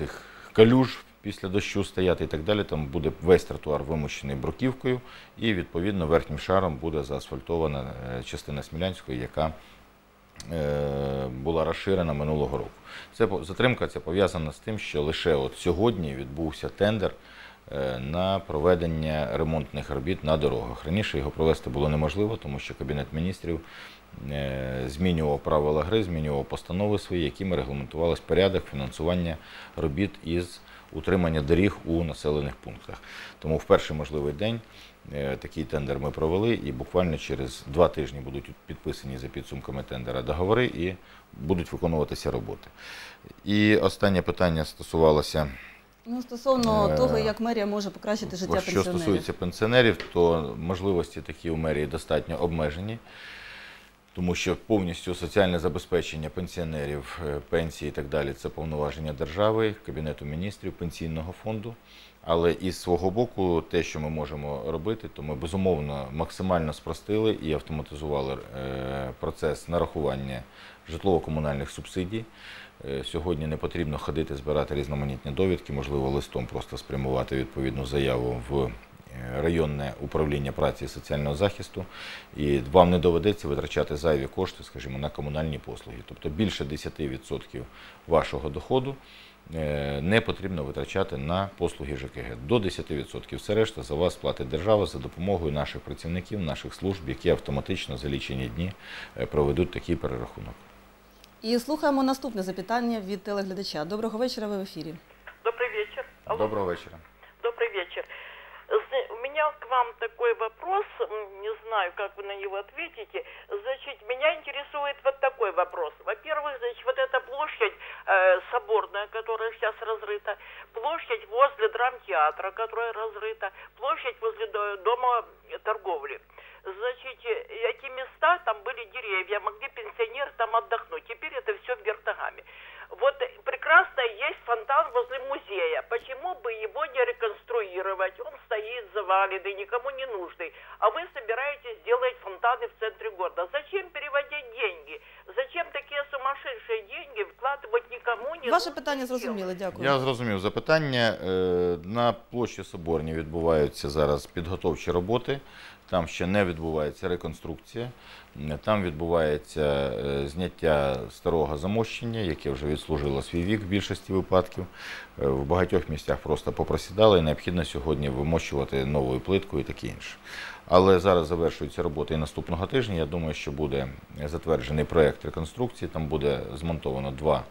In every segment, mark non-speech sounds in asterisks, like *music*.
цих калюж після дощу стояти і так далі. Там буде весь тротуар вимощений бруківкою, і відповідно верхнім шаром буде заасфальтована е, частина Смілянської, яка е, була розширена минулого року. Це затримка ця пов'язана з тим, що лише от сьогодні відбувся тендер е, на проведення ремонтних робіт на дорогах. Раніше його провести було неможливо, тому що Кабінет міністрів змінював правила гри, змінював постанови свої, якими регламентувалось порядок фінансування робіт із утримання доріг у населених пунктах. Тому в перший можливий день е, такий тендер ми провели, і буквально через два тижні будуть підписані за підсумками тендера договори і будуть виконуватися роботи. І останнє питання стосувалося Ну, стосовно Е, того, як мерія може покращити життя що пенсіонерів. стосується пенсіонерів, то можливості такі у мерії достатньо обмежені, тому що повністю соціальне забезпечення пенсіонерів, е, пенсії і так далі це повноваження держави, Кабінету міністрів, пенсійного фонду. Але із свого боку, те, що ми можемо робити, то ми безумовно максимально спростили і автоматизували е, процес нарахування житлово-комунальних субсидій. Е, Сьогодні не потрібно ходити збирати різноманітні довідки, можливо, листом просто спрямувати відповідну заяву в районне управління праці і соціального захисту, і вам не доведеться витрачати зайві кошти, скажімо, на комунальні послуги. Тобто більше 10% вашого доходу е, не потрібно витрачати на послуги ЖКГ. До 10%. Все решта за вас платить держава за допомогою наших працівників, наших служб, які автоматично за лічені дні е, проведуть такий перерахунок. І слухаємо наступне запитання від телеглядача. Доброго вечора, ви в ефірі. Добрый вечер. Алло. Доброго вечора. Добрый вечер. У меня к вам такой вопрос, не знаю, как вы на него ответите. Значит, меня интересует вот такой вопрос. Во-первых, значит, вот эта площадь э, соборная, которая сейчас разрыта, площадь возле драмтеатра, которая разрыта, площадь возле до- дома торговли. Значит, э, эти места, там были деревья, могли пенсионеры там отдохнуть. Теперь это все вверх ногами. Вот прекрасно есть фонтан возле музея. Почему бы его стоит заваленный, никому не нужный. А вы собираетесь делать фонтаны в центре города. Зачем переводить деньги? Зачем такие сумасшедшие деньги вкладывать никому не Ваше нужное питання дело? зрозуміло, дякую. Я зрозумів запитання. Е, На площі Соборній відбуваються зараз підготовчі роботи. Там ще не відбувається реконструкція. Там відбувається е, зняття старого замощення, яке вже відслужило свій вік в більшості випадків. Е, В багатьох місцях просто попросідали, і необхідно сьогодні вимощувати новою плиткою і таке інше. Але зараз завершуються роботи і наступного тижня. Я думаю, що буде затверджений проєкт реконструкції. Там буде змонтовано два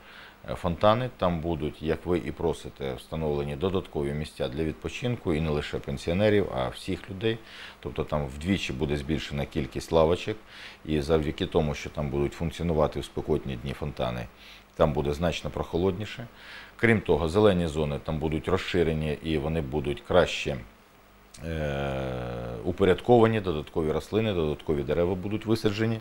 фонтани. Там будуть, як ви і просите, встановлені додаткові місця для відпочинку і не лише пенсіонерів, а всіх людей. Тобто там вдвічі буде збільшена кількість лавочок, і завдяки тому, що там будуть функціонувати в спекотні дні фонтани, там буде значно прохолодніше. Крім того, зелені зони там будуть розширені і вони будуть краще е, упорядковані, додаткові рослини, додаткові дерева будуть висаджені.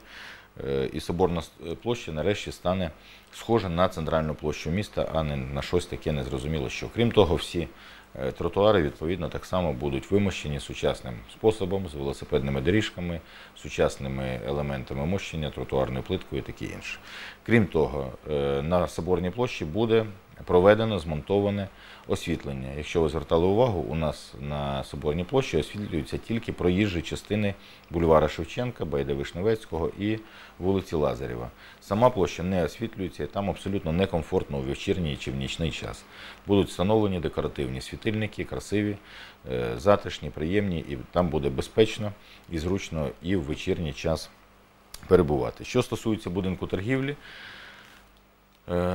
Е, І Соборна площа нарешті стане схожа на центральну площу міста, а не на щось таке незрозуміло що. Крім того, всі е, тротуари відповідно так само будуть вимощені сучасним способом, з велосипедними доріжками, сучасними елементами мощення, тротуарною плиткою і таке інше. Крім того, е, на Соборній площі буде проведено змонтоване освітлення. Якщо ви звертали увагу, у нас на Соборній площі освітлюються тільки проїжджі частини бульвара Шевченка, Байда Вишневецького і вулиці Лазарєва. Сама площа не освітлюється і там абсолютно некомфортно у вечірній чи в нічний час. Будуть встановлені декоративні світильники, красиві, е, затишні, приємні, і там буде безпечно і зручно і в вечірній час перебувати. Що стосується будинку торгівлі,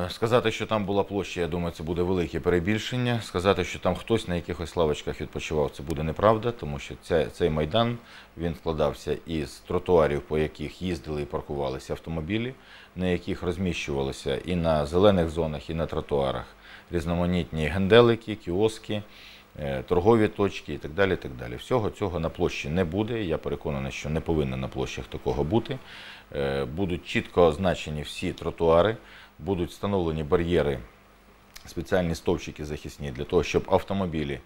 Сказати, що там була площа, я думаю, це буде велике перебільшення. Сказати, що там хтось на якихось лавочках відпочивав, це буде неправда, тому що цей майдан він складався із тротуарів, по яких їздили і паркувалися автомобілі, на яких розміщувалися і на зелених зонах, і на тротуарах різноманітні генделики, кіоски, е, торгові точки і так далі. так далі. Всього цього на площі не буде. Я переконаний, що не повинно на площах такого бути. Е, Будуть чітко означені всі тротуари, будуть встановлені бар'єри, спеціальні стовпчики захисні для того, щоб автомобілі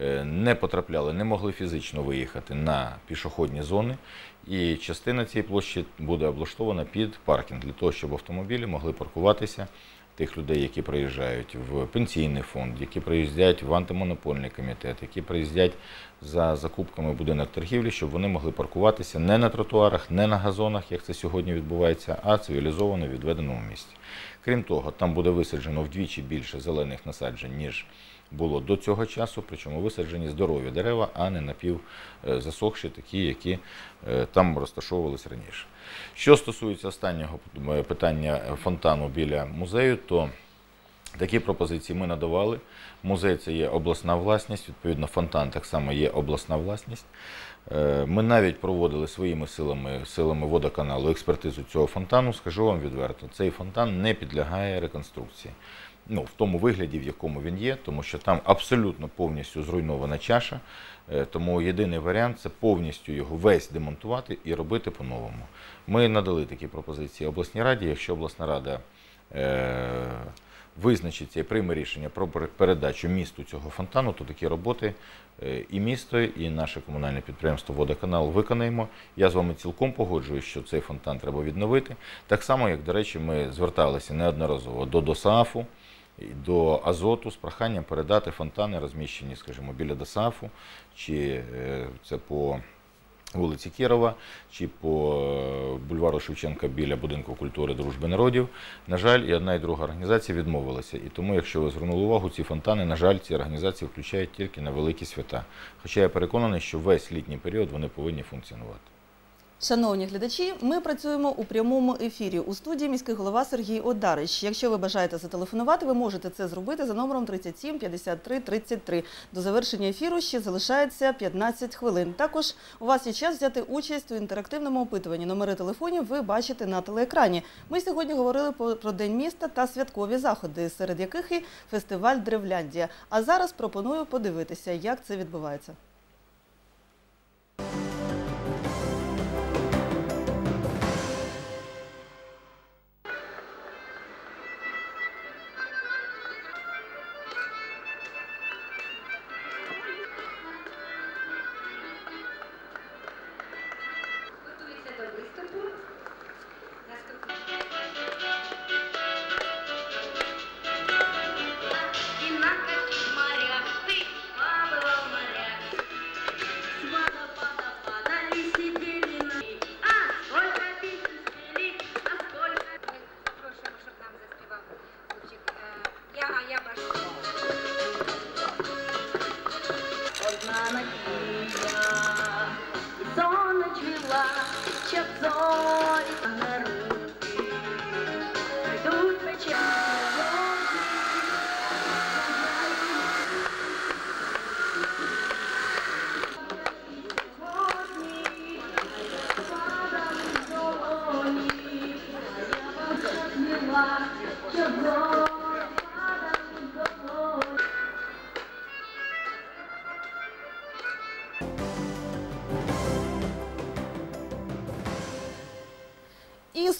е, не потрапляли, не могли фізично виїхати на пішохідні зони. І частина цієї площі буде облаштована під паркінг для того, щоб автомобілі могли паркуватися тих людей, які приїжджають в пенсійний фонд, які приїздять в антимонопольний комітет, які приїздять за закупками будинок торгівлі, щоб вони могли паркуватися не на тротуарах, не на газонах, як це сьогодні відбувається, а цивілізовано в відведеному місці. Крім того, там буде висаджено вдвічі більше зелених насаджень, ніж було до цього часу, причому висаджені здорові дерева, а не напівзасохші, такі, які е, там розташовувалися раніше. Що стосується останнього е, питання фонтану біля музею, то Такі пропозиції ми надавали. Музей це є обласна власність, відповідно, фонтан так само є обласна власність. Е, Ми навіть проводили своїми силами, силами водоканалу експертизу цього фонтану. Скажу вам відверто, цей фонтан не підлягає реконструкції. Ну, в тому вигляді, в якому він є, тому що там абсолютно повністю зруйнована чаша. Е, Тому єдиний варіант це повністю його весь демонтувати і робити по-новому. Ми надали такі пропозиції обласній раді. Якщо обласна рада е, визначиться і прийме рішення про пере- передачу місту цього фонтану, то такі роботи е, і місто, і наше комунальне підприємство Водоканал виконаємо. Я з вами цілком погоджуюсь, що цей фонтан треба відновити. Так само, як, до речі, ми зверталися неодноразово до ДОСААФу, до Азоту з проханням передати фонтани, розміщені, скажімо, біля ДОСААФу, чи е, це по вулиці Кірова чи по е, бульвару Шевченка біля будинку культури дружби народів. На жаль, і одна і друга організація відмовилася. І тому, якщо ви звернули увагу, ці фонтани, на жаль, ці організації включають тільки на великі свята. Хоча я переконаний, що весь літній період вони повинні функціонувати. Шановні глядачі, ми працюємо у прямому ефірі у студії міський голова Сергій Одарич. Якщо ви бажаєте зателефонувати, ви можете це зробити за номером 37 53 33. До завершення ефіру ще залишається 15 хвилин. Також у вас є час взяти участь у інтерактивному опитуванні. Номери телефонів ви бачите на телеекрані. Ми сьогодні говорили про День міста та святкові заходи, серед яких і фестиваль Древляндія. А зараз пропоную подивитися, як це відбувається.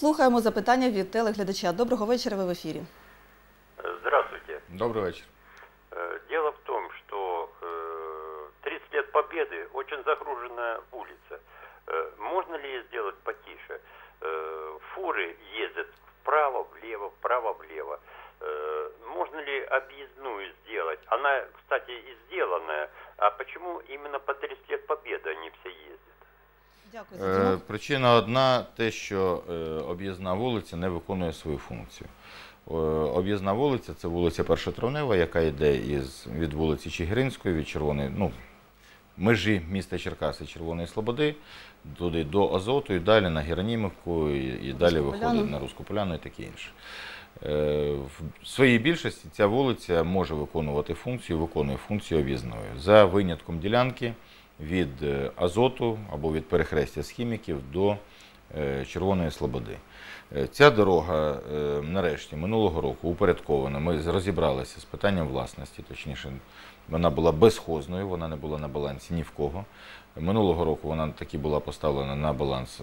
слухаємо запитання від телеглядача. Доброго вечора, ви в ефірі. Здравствуйте. Добрий вечір. Э, Дело в том, что э, 30 лет Победы очень загруженная улица. Э, Можно ли сделать потише? Э, Фуры ездят вправо, влево, вправо, влево. Э, Можно ли объездную сделать? Она, кстати, и сделанная. А почему именно по 30 лет Победы они все ездят? Дякую за Е. Причина одна те, що е, об'їзна вулиця не виконує свою функцію. Е, Об'їзна вулиця це вулиця Першотравнева, яка йде із, від вулиці Чигиринської, від Червоної, ну, межі міста Черкаси Червоної Слободи, туди до Азоту і далі на Геронімівку, і, і далі виходить Поляну. на Руську Поляну і таке інше. В своїй більшості ця вулиця може виконувати функцію, виконує функцію об'їзної. За винятком ділянки від е, Азоту або від перехрестя з хіміків до е, Червоної Слободи. Е, Ця дорога нарешті минулого року упорядкована. Ми розібралися з питанням власності, точніше, вона була безхозною, вона не була на балансі ні в кого. Минулого року вона таки була поставлена на баланс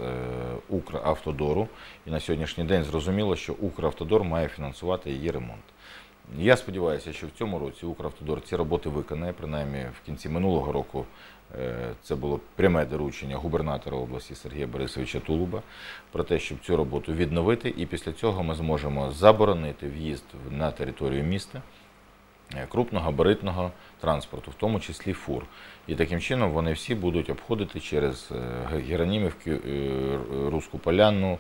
Укравтодору, і на сьогоднішній день зрозуміло, що Укравтодор має фінансувати її ремонт. Я сподіваюся, що в цьому році Укравтодор ці роботи виконає. Принаймні в кінці минулого року е, це було пряме доручення губернатора області Сергія Борисовича Тулуба про те, щоб цю роботу відновити, і після цього ми зможемо заборонити в'їзд на територію міста е, крупногабаритного транспорту, в тому числі фур. І таким чином вони всі будуть обходити через е, Ге- е, Руську Поляну,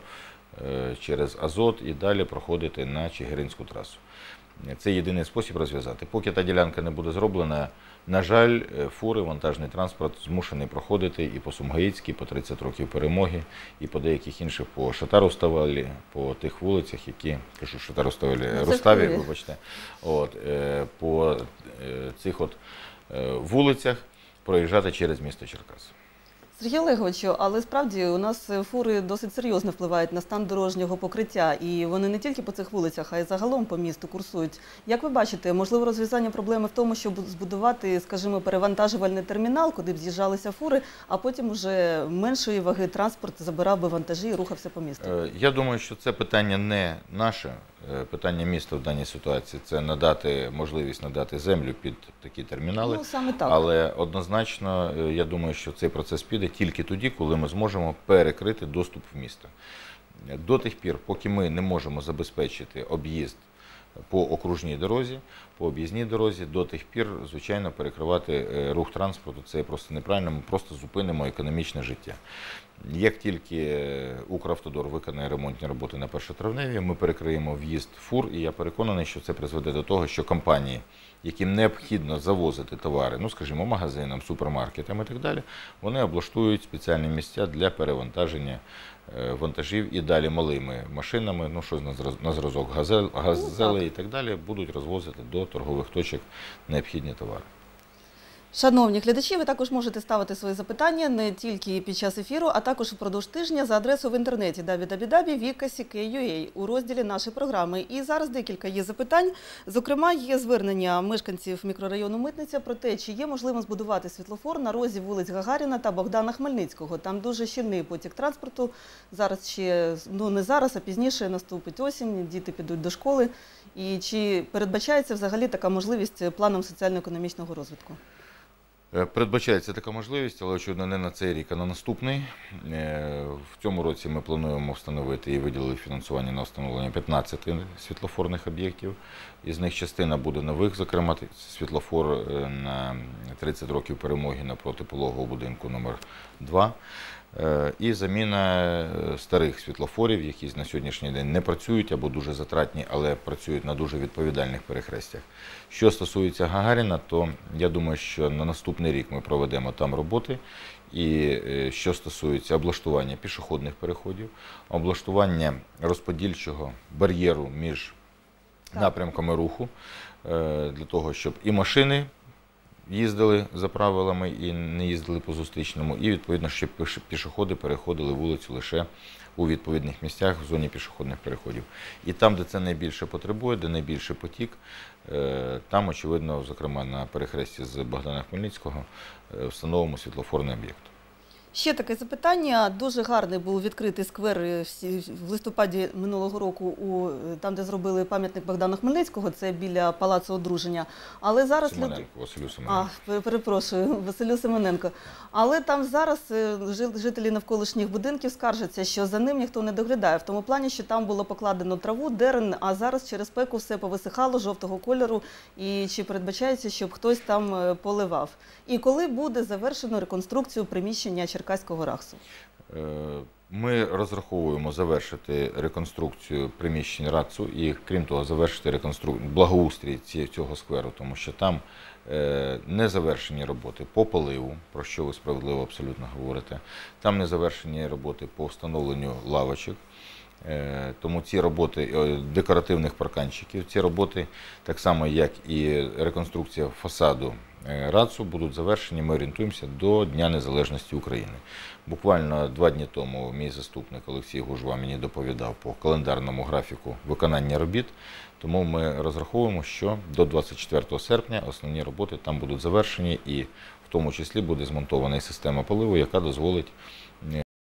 через Азот і далі проходити на Чигиринську трасу. Це єдиний спосіб розв'язати. Поки та ділянка не буде зроблена, на жаль, е, фури, вантажний транспорт змушений проходити і по Сумгаїцькій, по 30 років перемоги, і по деяких інших, по Шатаруставалі, по тих вулицях, які кажу, Шатаруставалі, Ну, Руставі, вибачте, от, е, по е, цих от вулицях проїжджати через місто Черкас. Сергій Олеговичу, але справді у нас е, фури досить серйозно впливають на стан дорожнього покриття, і вони не тільки по цих вулицях, а й загалом по місту курсують. Як ви бачите, можливо, розв'язання проблеми в тому, щоб збудувати, скажімо, перевантажувальний термінал, куди б з'їжджалися фури, а потім уже меншої ваги транспорт забирав би вантажі і рухався по місту. Е, Я думаю, що це питання не наше, питання міста в даній ситуації. Це надати можливість надати землю під такі термінали. Ну саме так. Але однозначно, е, я думаю, що цей процес піде тільки тоді, коли ми зможемо перекрити доступ в місто. Е, До тих пір, поки ми не можемо забезпечити об'їзд по окружній дорозі, по об'їзній дорозі, до тих пір, звичайно, перекривати е, рух транспорту це просто неправильно. Ми просто зупинимо економічне життя. Як тільки е, Укравтодор виконає ремонтні роботи на 1 травневі, ми перекриємо в'їзд фур, і я переконаний, що це призведе до того, що компанії, яким необхідно завозити товари, ну скажімо, магазинам, супермаркетам і так далі, вони облаштують спеціальні місця для перевантаження е, вантажів і далі малими машинами, ну щось на зразок газели і так далі, будуть розвозити до торгових точок необхідні товари. Шановні глядачі, ви також можете ставити свої запитання не тільки під час ефіру, а також впродовж тижня за адресою в інтернеті www.vika.ua у розділі нашої програми. І зараз декілька є запитань. Зокрема, є звернення мешканців мікрорайону Митниця про те, чи є можливо збудувати світлофор на розі вулиць Гагаріна та Богдана Хмельницького. Там дуже щільний потік транспорту. Зараз ще ну не зараз, а пізніше наступить осінь, діти підуть до школи. І чи передбачається взагалі така можливість планом соціально-економічного розвитку? Е, Передбачається така можливість, але очевидно не на цей рік, а на наступний. Е, В цьому році ми плануємо встановити і виділили фінансування на встановлення 15 світлофорних об'єктів. Із них частина буде нових, зокрема світлофор е, на 30 років перемоги на протипологового будинку номер 2 Е, і заміна е, старих світлофорів, які на сьогоднішній день не працюють або дуже затратні, але працюють на дуже відповідальних перехрестях. Що стосується Гагаріна, то я думаю, що на наступний рік ми проведемо там роботи. І е, що стосується облаштування пішохідних переходів, облаштування розподільчого бар'єру між напрямками руху, е, для того, щоб і машини їздили за правилами і не їздили по зустрічному, і відповідно, що пішоходи переходили вулицю лише у відповідних місцях в зоні пішохідних переходів. І там, де це найбільше потребує, де найбільше потік, е, там, очевидно, зокрема на перехресті з Богдана Хмельницького, е, встановимо світлофорний об'єкт. Ще таке запитання. Дуже гарний був відкритий сквер е, в листопаді минулого року, у е, там, де зробили пам'ятник Богдана Хмельницького, це біля палацу одруження. Але зараз люди. Симоненко, Василю Симоненко. А, перепрошую, *laughs* Василю Семененко. Але там зараз е, жителі навколишніх будинків скаржаться, що за ним ніхто не доглядає. В тому плані, що там було покладено траву, дерен, а зараз через спеку все повисихало жовтого кольору. І чи передбачається, щоб хтось там поливав? І коли буде завершено реконструкцію приміщення Черкаського РАХСу? Е, Ми розраховуємо завершити реконструкцію приміщень РАЦУ і, крім того, завершити реконструкцію благоустрій цього скверу, тому що там е, не завершені роботи по поливу, про що ви справедливо абсолютно говорите. Там не завершені роботи по встановленню лавочок. Е, Тому ці роботи декоративних парканчиків, ці роботи, так само як і реконструкція фасаду РАЦУ, будуть завершені. Ми орієнтуємося до Дня Незалежності України. Буквально два дні тому мій заступник Олексій Гужва мені доповідав по календарному графіку виконання робіт. Тому ми розраховуємо, що до 24 серпня основні роботи там будуть завершені, і в тому числі буде змонтована система поливу, яка дозволить